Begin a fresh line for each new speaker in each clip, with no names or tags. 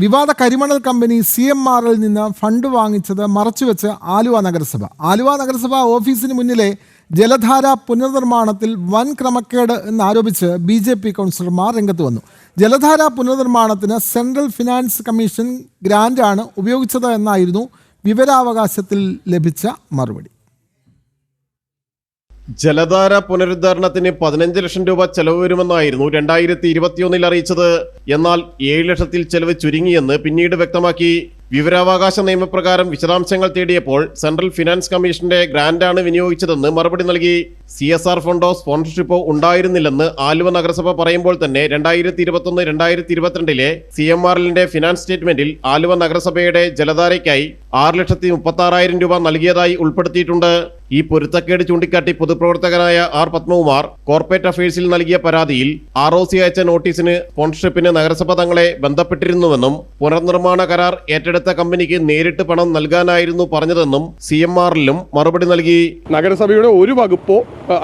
വിവാദ കരിമണൽ company C M ആറിൽ നിന്ന് ഫണ്ട് വാങ്ങിച്ചത് മറച്ചുവെച്ച് ആലുവ നഗരസഭ. ആലുവ നഗരസഭ ഓഫീസിന് മുന്നിലെ ജലധാര പുനർനിർമ്മാണത്തിൽ വൻ ക്രമക്കേട് എന്നാരോപിച്ച് ബി ജെ പി കൗൺസിലർമാർ രംഗത്ത് വന്നു. ജലധാര പുനർനിർമ്മാണത്തിന് സെൻട്രൽ ഫിനാൻസ് കമ്മീഷൻ ഗ്രാന്റാണ് ഉപയോഗിച്ചത് എന്നായിരുന്നു വിവരാവകാശത്തിൽ ലഭിച്ച മറുപടി.
ജലധാര പുനരുദ്ധാരണത്തിന് പതിനഞ്ച് ലക്ഷം രൂപ ചെലവ് വരുമെന്നായിരുന്നു രണ്ടായിരത്തി ഇരുപത്തിയൊന്നിൽ അറിയിച്ചത്. എന്നാൽ ഏഴ് ലക്ഷത്തിൽ ചെലവ് ചുരുങ്ങിയെന്ന് പിന്നീട് വ്യക്തമാക്കി. വിവരാവകാശ നിയമപ്രകാരം വിശദാംശങ്ങൾ തേടിയപ്പോൾ സെൻട്രൽ ഫിനാൻസ് കമ്മീഷന്റെ ഗ്രാന്റാണ് വിനിയോഗിച്ചതെന്ന് മറുപടി നൽകി. സി എസ് ആർ ഫണ്ടോ സ്പോൺസർഷിപ്പോ ഉണ്ടായിരുന്നില്ലെന്ന് ആലുവ നഗരസഭ പറയുമ്പോൾ തന്നെ രണ്ടായിരത്തി ഇരുപത്തൊന്ന് രണ്ടായിരത്തി ഇരുപത്തിരണ്ടിലെ സി എം ആർ എല്ലിന്റെ ഫിനാൻസ് സ്റ്റേറ്റ്മെന്റിൽ ആലുവ നഗരസഭയുടെ ജലധാരയ്ക്കായി ആറ് ലക്ഷത്തി മുപ്പത്തി ആറായിരം രൂപ നൽകിയതായി ഉൾപ്പെടുത്തിയിട്ടുണ്ട്. ഈ പൊരുത്തക്കേട് ചൂണ്ടിക്കാട്ടി പൊതുപ്രവർത്തകനായ ആർ പത്മകുമാർ കോർപ്പറേറ്റ് അഫയേഴ്സിൽ നൽകിയ പരാതിയിൽ ആർ ഒ സി അയച്ച നോട്ടീസിന് സ്പോൺസർഷിപ്പിന് നഗരസഭ തങ്ങളെ ബന്ധപ്പെട്ടിരുന്നുവെന്നും പുനർനിർമ്മാണ കരാർ ഏറ്റെടുത്ത കമ്പനിക്ക് നേരിട്ട് പണം നൽകാനായിരുന്നു പറഞ്ഞതെന്നും സി എം ആറിലും മറുപടി നൽകി.
നഗരസഭയുടെ ഒരു വകുപ്പോ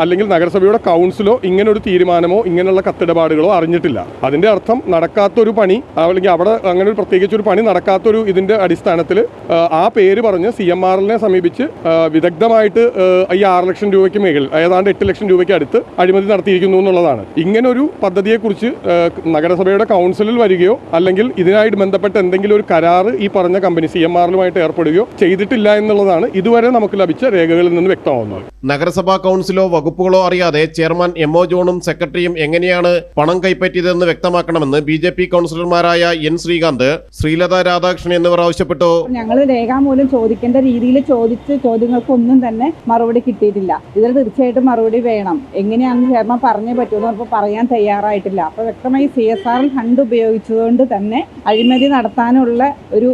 അല്ലെങ്കിൽ നഗരസഭയുടെ കൗൺസിലോ ഇങ്ങനെ ഒരു തീരുമാനമോ ഇങ്ങനെയുള്ള കത്തിടപാടുകളോ അറിഞ്ഞിട്ടില്ല. അതിന്റെ അർത്ഥം നടക്കാത്തൊരു പണി അല്ലെങ്കിൽ അവിടെ അങ്ങനെ ഒരു പ്രത്യേകിച്ച് ഒരു പണി നടക്കാത്തൊരു ഇതിന്റെ അടിസ്ഥാനത്തിൽ ആ പേര് പറഞ്ഞ് സി എം ആറിനെ സമീപിച്ച് വിദഗ്ധമായിട്ട് ഈ ആറ് ലക്ഷം രൂപയ്ക്ക് മേൽ ഏതാണ്ട് എട്ട് ലക്ഷം രൂപയ്ക്ക് അടുത്ത് അഴിമതി നടത്തിയിരിക്കുന്നു എന്നുള്ളതാണ്. ഇങ്ങനൊരു പദ്ധതിയെക്കുറിച്ച് നഗരസഭയുടെ കൗൺസിലിൽ വരികയോ അല്ലെങ്കിൽ ഇതിനായിട്ട് ബന്ധപ്പെട്ട എന്തെങ്കിലും ഒരു കരാറ് ഈ പറഞ്ഞ കമ്പനി സി എം ആറിലുമായിട്ട് ഏർപ്പെടുകയോ ചെയ്തിട്ടില്ല എന്നുള്ളതാണ് ഇതുവരെ നമുക്ക് ലഭിച്ച രേഖകളിൽ നിന്ന് വ്യക്തമാവുന്നത്.
നഗരസഭാ കൗൺസിലോ വകുപ്പുകളോ അറിയാതെ ചെയർമാൻ എം ഒ ജോണും സെക്രട്ടറിയും എങ്ങനെയാണ് പണം കൈപ്പറ്റിയതെന്ന് വ്യക്തമാക്കണമെന്ന് ബി ജെ പി കൗൺസിലർമാരായ എൻ ശ്രീകാന്ത് ശ്രീലത രാധാകൃഷ്ണൻ എന്നിവർ ആവശ്യപ്പെട്ടു.
ഞങ്ങൾ രേഖാമൂലം ചോദിക്കേണ്ട രീതിയിൽ ചോദിച്ച് ചോദ്യങ്ങൾക്കൊന്നും തന്നെ മറുപടി കിട്ടിയിട്ടില്ല. ഇതിൽ തീർച്ചയായിട്ടും മറുപടി വേണം. എങ്ങനെയാണെന്ന് ചെയർമാൻ പറഞ്ഞേ പറ്റുമെന്ന് ഇപ്പോൾ പറയാൻ തയ്യാറായിട്ടില്ല. അപ്പോൾ വ്യക്തമായി സി എസ് ആർ ഫണ്ട് ഉപയോഗിച്ചുകൊണ്ട് തന്നെ അഴിമതി നടത്താനുള്ള ഒരു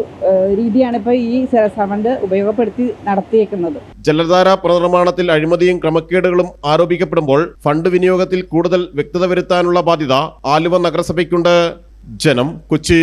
രീതിയാണ് ഇപ്പോൾ ഈ സി എസ് ആർ ഫണ്ട് ഉപയോഗപ്പെടുത്തി നടത്തിയേക്കുന്നത്.
ജലധാര പുനർനിർമ്മാണത്തിൽ അഴിമതിയും ക്രമക്കേടുകളും ആരോപിക്കപ്പെടുമ്പോൾ ഫണ്ട് വിനിയോഗത്തിൽ കൂടുതൽ വ്യക്തത വരുത്താനുള്ള ബാധ്യത ആലുവ നഗരസഭയ്ക്കുണ്ട്. ജനം കൊച്ചി.